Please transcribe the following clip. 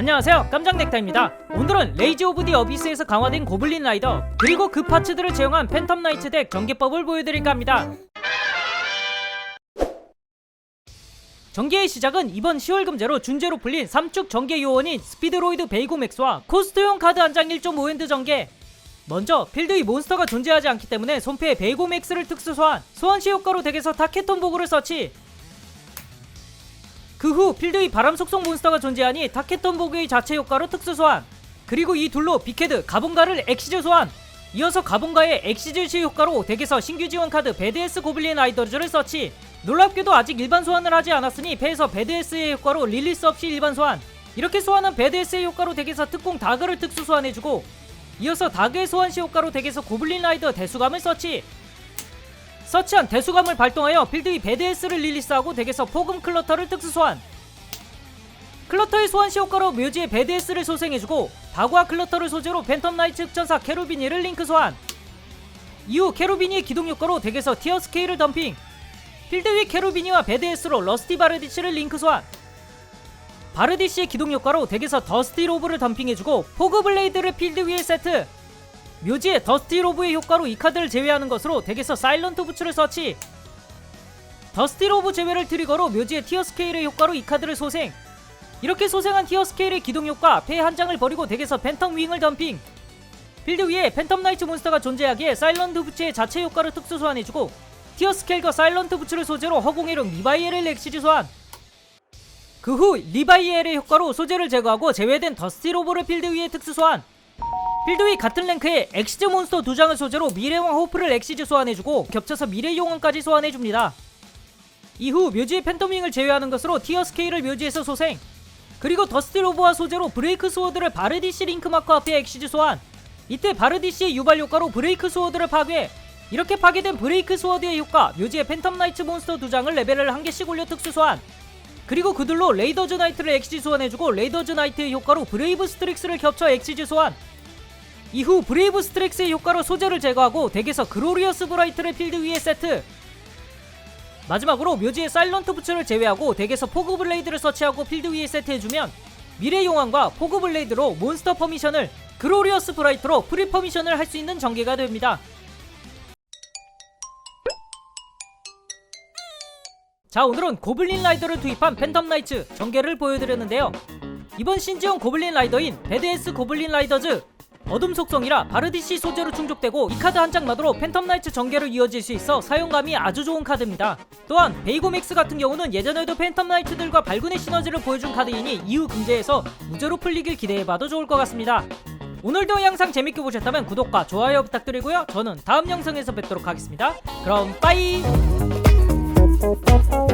안녕하세요. 깜장넥타입니다. 오늘은 레이지 오브 디 어비스에서 강화된 고블린 라이더 그리고 그 파츠들을 채용한 팬텀 나이트 덱 전개법을 보여드릴까 합니다. 전개의 시작은 이번 10월 금제로 준제로 풀린 3축 전개 요원인 스피드로이드 베이고맥스와 코스트용 카드 한 장 1.5핸드 전개. 먼저 필드의 몬스터가 존재하지 않기 때문에 손패에 베이고맥스를 특수 소환 소환시 효과로 덱에서 타케톤 보그를 서치 그 후 필드의 바람 속성 몬스터가 존재하니 타케톤 보그의 자체 효과로 특수 소환. 그리고 이 둘로 빅헤드 가본가를 엑시즈 소환. 이어서 가본가의 엑시즈 시 효과로 덱에서 신규 지원 카드 베드에스 고블린 아이더즈를 서치. 놀랍게도 아직 일반 소환을 하지 않았으니 패에서 베드에스의 효과로 릴리스 없이 일반 소환. 이렇게 소환한 베드에스의 효과로 덱에서 특공 다그를 특수 소환해주고 이어서 다그의 소환 시 효과로 덱에서 고블린 라이더 대수감을 서치 서치한 대수감을 발동하여 필드의 베드에스를 릴리스하고 덱에서 포금 클러터를 특수 소환. 클러터의 소환 시 효과로 묘지의 베드에스를 소생해주고 다구와 클러터를 소재로 팬텀 나이츠 흑전사 캐로비니를 링크 소환. 이후 캐로비니의 기동 효과로 덱에서 티어 스케일을 덤핑. 필드 위 캐로비니와 베드에스로 러스티 바르디치를 링크 소환. 바르디시의 기동 효과로 덱에서 더스티 로브를 덤핑해주고 포그 블레이드를 필드 위에 세트 묘지의 더스티 로브의 효과로 이 카드를 제외하는 것으로 덱에서 사일런트 부츠를 서치. 더스티 로브 제외를 트리거로 묘지의 티어 스케일의 효과로 이 카드를 소생. 이렇게 소생한 티어 스케일의 기동 효과 폐한 장을 버리고 덱에서 팬텀 윙을 덤핑. 필드 위에 팬텀 나이트 몬스터가 존재하기에 사일런트 부츠의 자체 효과를 특수 소환해주고 티어 스케일과 사일런트 부츠를 소재로 허공의룡 리바이엘을 엑시즈 소환. 그 후 리바이엘의 효과로 소재를 제거하고 제외된 더스티 로보를 필드 위에 특수 소환 필드 위 같은 랭크에 엑시즈 몬스터 두 장을 소재로 미래왕 호프를 엑시즈 소환해주고 겹쳐서 미래 용왕까지 소환해줍니다. 이후 묘지의 팬토밍을 제외하는 것으로 티어 스케일을 묘지에서 소생. 그리고 더스티 로보와 소재로 브레이크 스워드를 바르디시 링크 마커 앞에 엑시즈 소환. 이때 바르디시의 유발 효과로 브레이크 스워드를 파괴. 이렇게 파괴된 브레이크 스워드의 효과 묘지의 팬텀 나이츠 몬스터 두 장을 레벨을 한 개씩 올려 특수 소환 그리고 그들로 레이더즈 나이트를 엑시즈 소환해주고 레이더즈 나이트의 효과로 브레이브 스트릭스를 겹쳐 엑시즈 소환 이후 브레이브 스트릭스의 효과로 소재를 제거하고 덱에서 그로리어스 브라이트를 필드 위에 세트 마지막으로 묘지의 사일런트 부츠를 제외하고 덱에서 포그 블레이드를 서치하고 필드 위에 세트해주면 미래 용왕과 포그 블레이드로 몬스터 퍼미션을 그로리어스 브라이트로 프리 퍼미션을 할 수 있는 전개가 됩니다. 자 오늘은 고블린 라이더를 투입한 팬텀 나이츠 전개를 보여드렸는데요. 이번 신지원 고블린 라이더인 베드에스 고블린 라이더즈 어둠 속성이라 바르디시 소재로 충족되고 이 카드 한 장만으로 팬텀 나이츠 전개로 이어질 수 있어 사용감이 아주 좋은 카드입니다. 또한 베이고맥스 같은 경우는 예전에도 팬텀 나이트들과 발군의 시너지를 보여준 카드이니 이후 금제에서 무제로 풀리길 기대해봐도 좋을 것 같습니다. 오늘도 영상 재밌게 보셨다면 구독과 좋아요 부탁드리고요. 저는 다음 영상에서 뵙도록 하겠습니다. 그럼 빠이! oh you.